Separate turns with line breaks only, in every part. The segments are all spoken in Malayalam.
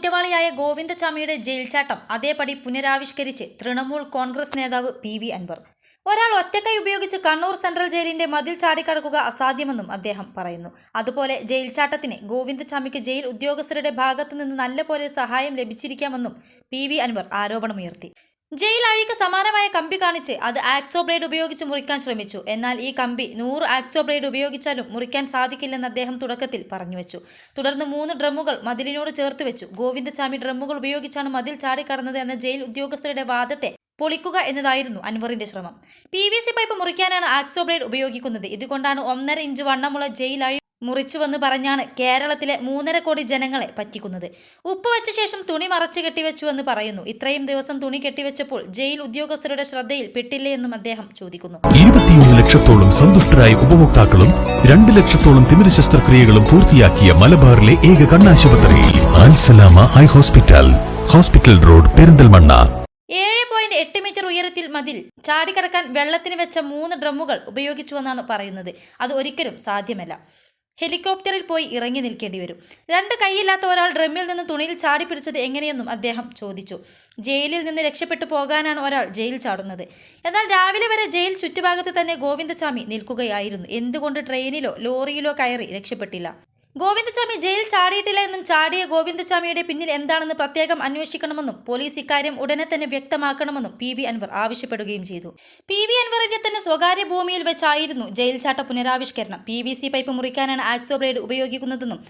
കുറ്റവാളിയായ ഗോവിന്ദചാമിയുടെ ജയിൽ ചാട്ടം അതേപടി പുനരാവിഷ്കരിച്ച് തൃണമൂൽ കോൺഗ്രസ് നേതാവ് പി വി അൻവർ. ഒരാൾ ഒറ്റക്കൈ ഉപയോഗിച്ച് കണ്ണൂർ സെൻട്രൽ ജയിലിന്റെ മതിൽ ചാടിക്കടക്കുക അസാധ്യമെന്നും അദ്ദേഹം പറയുന്നു. അതുപോലെ ജയിൽ ചാട്ടത്തിന് ഗോവിന്ദചാമിക്ക് ജയിൽ ഉദ്യോഗസ്ഥരുടെ ഭാഗത്തു നിന്ന് നല്ലപോലെ സഹായം ലഭിച്ചിരിക്കാമെന്നും പി വി അൻവർ ആരോപണമുയർത്തി. ജയിൽ അഴിക്ക് സമാനമായ കമ്പി കാണിച്ച് അത് ആക്സോ ബ്ലേഡ് ഉപയോഗിച്ച് മുറിക്കാൻ ശ്രമിച്ചു. എന്നാൽ ഈ കമ്പി നൂറ് ആക്സോ ബ്ലേഡ് ഉപയോഗിച്ചാലും മുറിക്കാൻ സാധിക്കില്ലെന്ന് അദ്ദേഹം തുടക്കത്തിൽ പറഞ്ഞു വെച്ചു തുടർന്ന് മൂന്ന് ഡ്രമ്മുകൾ മതിലിനോട് ചേർത്ത് വെച്ചു. ഗോവിന്ദസ്വാമി ഡ്രമ്മുകൾ ഉപയോഗിച്ചാണ് മതിൽ ചാടിക്കടന്നത് എന്ന ജയിൽ ഉദ്യോഗസ്ഥരുടെ വാദത്തെ പൊളിക്കുക എന്നതായിരുന്നു അൻവറിന്റെ ശ്രമം. പി വി സി പൈപ്പ് മുറിക്കാനാണ് ആക്സോ ബ്ലേഡ് ഉപയോഗിക്കുന്നത്. ഇതുകൊണ്ടാണ് ഒന്നര ഇഞ്ച് വണ്ണമുള്ള ജയിൽ അഴി മുറിച്ചുവെന്ന് പറഞ്ഞാണ് കേരളത്തിലെ മൂന്നര കോടി ജനങ്ങളെ പറ്റിക്കുന്നത്. ഉപ്പ് വെച്ച ശേഷം തുണി മറച്ചു കെട്ടിവെച്ചുവെന്ന് പറയുന്നു. ഇത്രയും ദിവസം തുണി കെട്ടിവെച്ചപ്പോൾ ജയിൽ ഉദ്യോഗസ്ഥരുടെ ശ്രദ്ധയിൽ പെട്ടില്ലേ എന്നും അദ്ദേഹം ചോദിക്കുന്നു.
ഇരുപത്തിയൊന്ന് ലക്ഷത്തോളം സന്തുഷ്ടരായ ഉപഭോക്താക്കളും രണ്ട് ലക്ഷത്തോളം തിമിര ശസ്ത്രക്രിയകളും പൂർത്തിയാക്കിയ മലബാറിലെ ഏക കണ്ണാശുപത്രി Ansalama eye hospital hospital road Perinthalmanna.
ഏഴ് പോയിന്റ് എട്ട് മീറ്റർ ഉയരത്തിൽ മതിൽ ചാടിക്കടക്കാൻ വെള്ളത്തിന് വെച്ച മൂന്ന് ഡ്രമ്മുകൾ ഉപയോഗിച്ചുവെന്നാണ് പറയുന്നത്. അത് ഒരിക്കലും സാധ്യമല്ല. ഹെലികോപ്റ്ററിൽ പോയി ഇറങ്ങി നിൽക്കേണ്ടി വരും. രണ്ട് കൈയില്ലാത്ത ഒരാൾ ഡ്രമ്മിൽ നിന്ന് തുണിയിൽ ചാടി പിടിച്ചത് എങ്ങനെയെന്നും അദ്ദേഹം ചോദിച്ചു. ജയിലിൽ നിന്ന് രക്ഷപ്പെട്ടു പോകാനാണ് ഒരാൾ ജയിൽ ചാടുന്നത്. എന്നാൽ രാവിലെ വരെ ജയിൽ ചുറ്റുഭാഗത്ത് തന്നെ ഗോവിന്ദസ്വാമി നിൽക്കുകയായിരുന്നു. എന്തുകൊണ്ട് ട്രെയിനിലോ ലോറിയിലോ കയറി രക്ഷപ്പെട്ടില്ല? ഗോവിന്ദചാമി ജയിൽ ചാടിയിട്ടില്ല എന്നും ചാടിയ ഗോവിന്ദസ്വാമിയുടെ പിന്നിൽ എന്താണെന്ന് പ്രത്യേകം അന്വേഷിക്കണമെന്നും പോലീസ് ഇക്കാര്യം ഉടനെ തന്നെ വ്യക്തമാക്കണമെന്നും പി വി അൻവർ ആവശ്യപ്പെടുകയും ചെയ്തു. പി വി അൻവറിന്റെ തന്നെ സ്വകാര്യ ഭൂമിയിൽ വെച്ചായിരുന്നു ജയിൽ ചാട്ട പുനരാവിഷ്കരണം. പി വി സി പൈപ്പ് മുറിക്കാനാണ് ആക്സോ ബ്ലേഡ് ഉപയോഗിക്കുന്നതെന്നും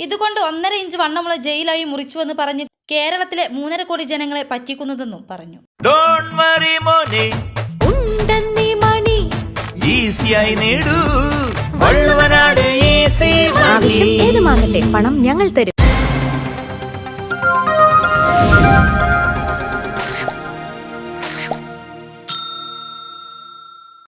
ഇതുകൊണ്ട് ഒന്നര ഇഞ്ച് വണ്ണമുള്ള ജയിലഴി മുറിച്ചുവെന്ന് പറഞ്ഞ് കേരളത്തിലെ മൂന്നര കോടി ജനങ്ങളെ പറ്റിക്കുന്നതെന്നും പറഞ്ഞു.
ഡോണ്ട് വറി മോനെ.
ഉണ്ടെന്നീ മണി.
ഈസിയായി നേടൂ. വള്ളുവനാട്
ഏതുമാകട്ടെ പണം ഞങ്ങൾ തരും